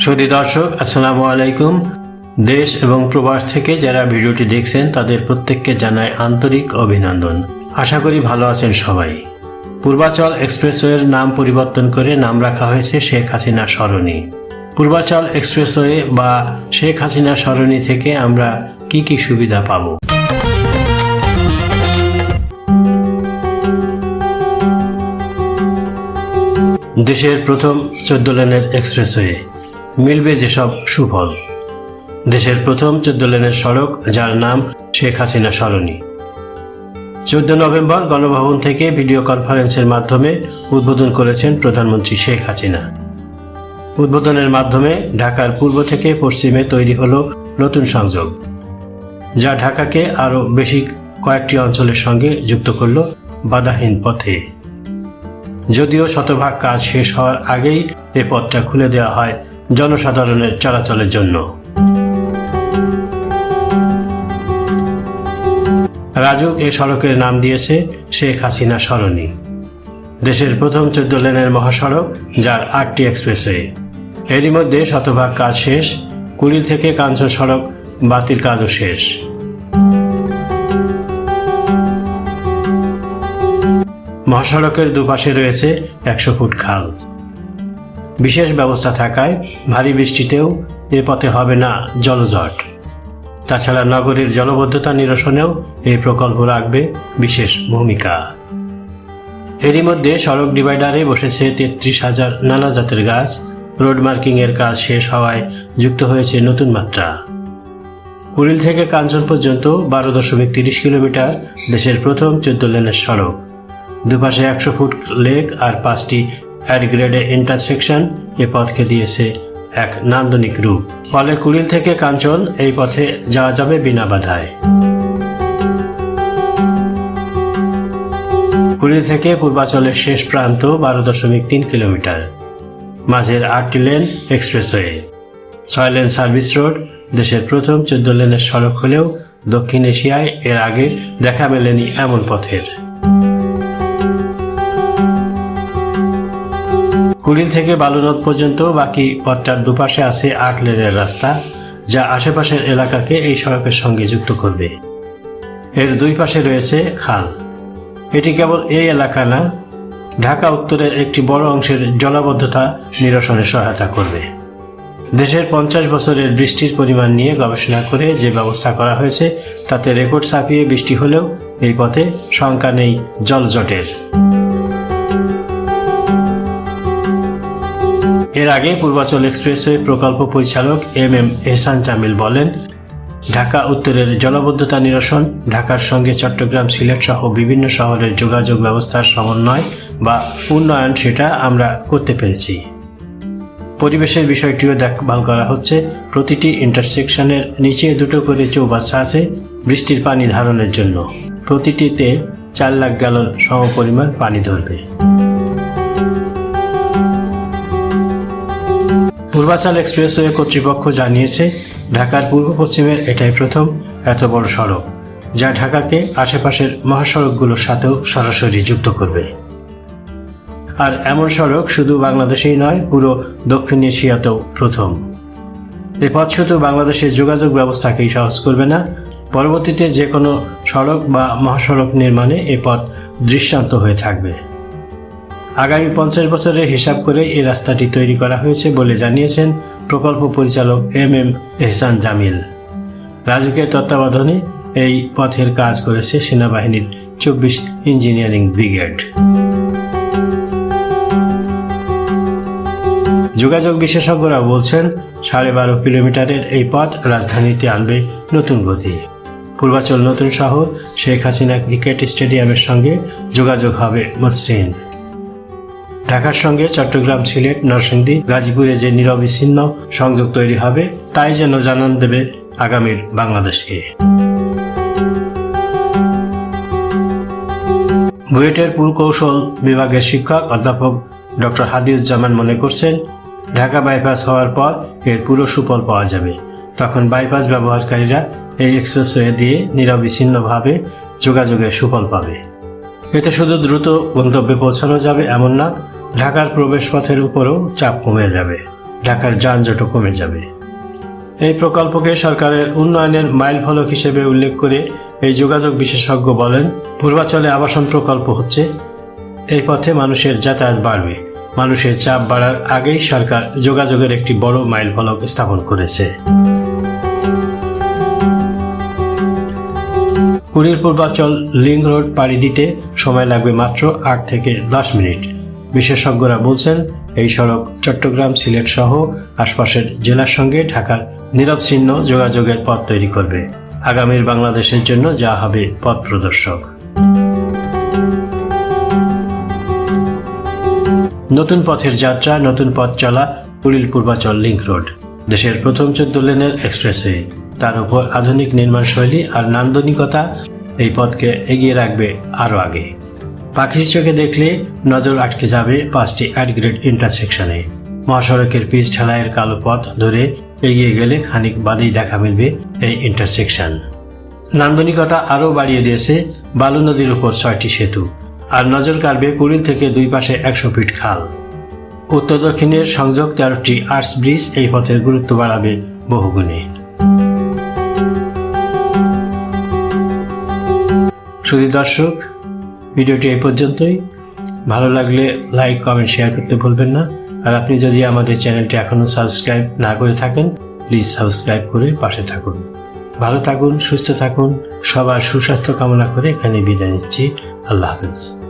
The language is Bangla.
সৌদি দর্শক, আসসালামু আলাইকুম। দেশ এবং প্রবাস থেকে যারা ভিডিওটি দেখছেন, তাদের প্রত্যেককে জানাই আন্তরিক অভিনন্দন। আশা করি ভালো আছেন সবাই। পূর্বাচল এক্সপ্রেসওয়ের নাম পরিবর্তন করে নাম রাখা হয়েছে শেখ হাসিনা সরণি। পূর্বাচল এক্সপ্রেসওয়ে বা শেখ হাসিনা সরণি থেকে আমরা কি কি সুবিধা পাবো? দেশের প্রথম চোদ্দ লেনের এক্সপ্রেসওয়ে। মিলবে যেসব সুফল। দেশের প্রথম চোদ্দ লেনের সড়ক, যার নাম শেখ হাসিনা সরণি। চোদ্দ নভেম্বর গণভবন থেকে ভিডিও কনফারেন্সের মাধ্যমে উদ্বোধন করেছেন প্রধানমন্ত্রী শেখ হাসিনা। উদ্বোধনের মাধ্যমে ঢাকার পূর্ব থেকে পশ্চিমে তৈরি হল নতুন সংযোগ, যা ঢাকাকে আরও বেশি কয়েকটি অঞ্চলের সঙ্গে যুক্ত করল বাধাহীন পথে। যদিও শতভাগ কাজ শেষ হওয়ার আগেই এ পথটা খুলে দেওয়া হয় জনসাধারণের চলাচলের জন্য। রাজুক এ সড়কের নাম দিয়েছে শেখ হাসিনা সরণি। দেশের প্রথম চোদ্দ লেনের মহাসড়ক, যার আটটি এক্সপ্রেসওয়ে। এরই মধ্যে শতভাগ কাজ শেষ, কুড়িল থেকে কাঞ্চন সড়ক বাতির কাজও শেষ। মহাসড়কের দুপাশে রয়েছে একশো ফুট খাল। বিশেষ ব্যবস্থা থাকায় ভারী বৃষ্টিতেও এ পথে হবে না জলজট তাছাড়া নগরীর জলবদ্ধতা নিরসনেও এই প্রকল্প রাখবে বিশেষ ভূমিকা। এরই মধ্যে সড়ক ডিভাইডারে বসেছে তেত্রিশ হাজার নানা জাতের গাছ। রোড মার্কিং এর কাজ শেষ হওয়ায় যুক্ত হয়েছে নতুন মাত্রা। কুড়িল থেকে কাঞ্চন পর্যন্ত বারো দশমিক তিরিশ কিলোমিটার দেশের প্রথম চোদ্দ লেনের সড়ক। দুপাশে একশো ফুট লেক আর পাঁচটি অ্যাড গ্রেডে ইন্টারসেকশন এ পথকে দিয়েছে এক নান্দনিক রূপ। ফলে কুড়িল থেকে কাঞ্চন এই পথে যাওয়া যাবে বিনা বাধায়। কুড়িল থেকে পূর্বাচলের শেষ প্রান্ত বারো দশমিক তিন কিলোমিটার। মাঝের আটটি লেন এক্সপ্রেসওয়ে। ছয় লেন সার্ভিস রোড, দেশের প্রথম চোদ্দ লেনের সড়ক হলেও দক্ষিণ এশিয়ায় এর আগে দেখা মেলেনি এমন পথের। কুড়িল থেকে বালুরথ পর্যন্ত বাকি পথটার দুপাশে আছে আট লেনের রাস্তা, যা আশেপাশের এলাকাকে এই সড়কের সঙ্গে যুক্ত করবে। এর দুই পাশে রয়েছে খাল। এটি কেবল এই এলাকা না, ঢাকা উত্তরের একটি বড় অংশের জলাবদ্ধতা নিরসনে সহায়তা করবে। দেশের পঞ্চাশ বছরের বৃষ্টির পরিমাণ নিয়ে গবেষণা করে যে ব্যবস্থা করা হয়েছে, তাতে রেকর্ড ছাপিয়ে বৃষ্টি হলেও এই পথে শঙ্কা নেই জলজটের। এর আগে পূর্বাচল এক্সপ্রেসওয়ে প্রকল্প পরিচালক এম এম এহসান জামিল বলেন, ঢাকা উত্তরের জলবদ্ধতা নিরসন, ঢাকার সঙ্গে চট্টগ্রাম, সিলেট সহ বিভিন্ন শহরের যোগাযোগ ব্যবস্থার সমন্বয় বা উন্নয়ন সেটা আমরা করতে পেরেছি। পরিবেশের বিষয়টিও দেখভাল করা হচ্ছে। প্রতিটি ইন্টারসেকশনের নিচে দুটো করে চৌবাচ্চা আছে বৃষ্টির পানি ধারণের জন্য। প্রতিটিতে চার লাখ গ্যালন সমপরিমাণ পানি ধরবে। পূর্বাচল এক্সপ্রেসওয়ে কর্তৃপক্ষ জানিয়েছে, ঢাকার পূর্ব পশ্চিমের এটাই প্রথম এত বড় সড়ক, যা ঢাকাকে আশেপাশের মহাসড়কগুলোর সাথেও সরাসরি যুক্ত করবে। আর এমন সড়ক শুধু বাংলাদেশেই নয়, পুরো দক্ষিণ এশিয়াতেও প্রথম। এ পথ শুধু বাংলাদেশের যোগাযোগ ব্যবস্থাকেই সহজ করবে না, পরবর্তীতে যে কোনো সড়ক বা মহাসড়ক নির্মাণে এ পথ দৃষ্টান্ত হয়ে থাকবে। আগামী পঞ্চাশ বছরের হিসাব করে এই রাস্তাটি তৈরি করা হয়েছে বলে জানিয়েছেন প্রকল্প পরিচালক এম এম এহসান জামিল। রাজুকের তত্ত্বাবধানে এই পথের কাজ করেছে সেনাবাহিনীর চব্বিশ ইঞ্জিনিয়ারিং ব্রিগেড। যোগাযোগ বিশেষজ্ঞরা বলছেন, সাড়ে বারো কিলোমিটারের এই পথ রাজধানীতে আনবে নতুন গতি। পূর্বাচল নতুন শহর, শেখ হাসিনা ক্রিকেট স্টেডিয়ামের সঙ্গে যোগাযোগ হবে মসৃণ। ঢাকার সঙ্গে চট্টগ্রাম সিলেট, নরসিংদী, গাজীপুরে যে নিরবিচ্ছিন্ন সংযোগ তৈরি হবে, তাই যেন জানান দেবে আগামীর বাংলাদেশকে। বুয়েটের পুরকৌশল বিভাগের শিক্ষক অধ্যাপক ডক্টর হাদিউজ্জামান মনে করছেন, ঢাকা বাইপাস হওয়ার পর এর পুরো সুফল পাওয়া যাবে। তখন বাইপাস ব্যবহারকারীরা এই এক্সপ্রেসওয়ে দিয়ে নিরবিচ্ছিন্নভাবে যোগাযোগের সুফল পাবে। এতে শুধু দ্রুত গন্তব্যে পৌঁছানো যাবে এমন না ঢাকার প্রবেশপথের উপরও চাপ কমে যাবে। ঢাকার যানজটও কমে যাবে। এই প্রকল্পকে সরকারের উন্নয়নের মাইল ফলক হিসেবে উল্লেখ করে এই যোগাযোগ বিশেষজ্ঞ বলেন, পূর্বাচলে আবাসন প্রকল্প হচ্ছে, এই পথে মানুষের যাতায়াত বাড়বে। মানুষের চাপ বাড়ার আগেই সরকার যোগাযোগের একটি বড় মাইল ফলক স্থাপন করেছে। কুড়ির পূর্বাচল লিঙ্ক রোড পাড়ি দিতে সময় লাগবে মাত্র আট থেকে দশ মিনিট। বিশেষজ্ঞরা বলছেন, এই সড়ক চট্টগ্রাম, সিলেট সহ আশপাশের জেলার সঙ্গে ঢাকার নিরবচ্ছিন্ন যোগাযোগের পথ তৈরি করবে। আগামীর বাংলাদেশের জন্য যা হবে পথ প্রদর্শক। নতুন পথের যাত্রা, নতুন পথ চলা কুড়িল পূর্বাচল লিঙ্ক রোড। দেশের প্রথম চোদ্দ লেনের এক্সপ্রেসওয়ে তার উপর আধুনিক নির্মাণ শৈলী আর নান্দনিকতা এই পথকে এগিয়ে রাখবে আরও আগে। পাখির চোখে দেখলে নজর আটকে যাবে পাঁচটি অ্যাডগ্রেড ইন্টারসেকশনে মহাসড়কের পিচ ঢালাইয়ের কালো পথ ধরে এগিয়ে গেলে খানিক বাদেই দেখা মিলবে এই ইন্টারসেকশন নান্দনিকতা আরও বাড়িয়ে দিয়েছে বালু নদীর উপর ছয়টি সেতু, আর নজর কাড়বে কুড়িল থেকে দুই পাশে একশো ফিট খাল। উত্তর দক্ষিণের সংযোগ তেরোটি আর্টস ব্রিজ এই পথের গুরুত্ব বাড়াবে বহুগুণে। শুধু দর্শক ভিডিওটি এই পর্যন্তই। ভালো লাগলে লাইক কমেন্ট শেয়ার করতে ভুলবেন না। আর আপনি যদি আমাদের চ্যানেলটি এখনও সাবস্ক্রাইব না করে থাকেন প্লিজ সাবস্ক্রাইব করে পাশে থাকুন। ভালো থাকুন, সুস্থ থাকুন। সবার সুস্বাস্থ্য কামনা করে এখানে বিদায় নিচ্ছি। আল্লাহ হাফেজ।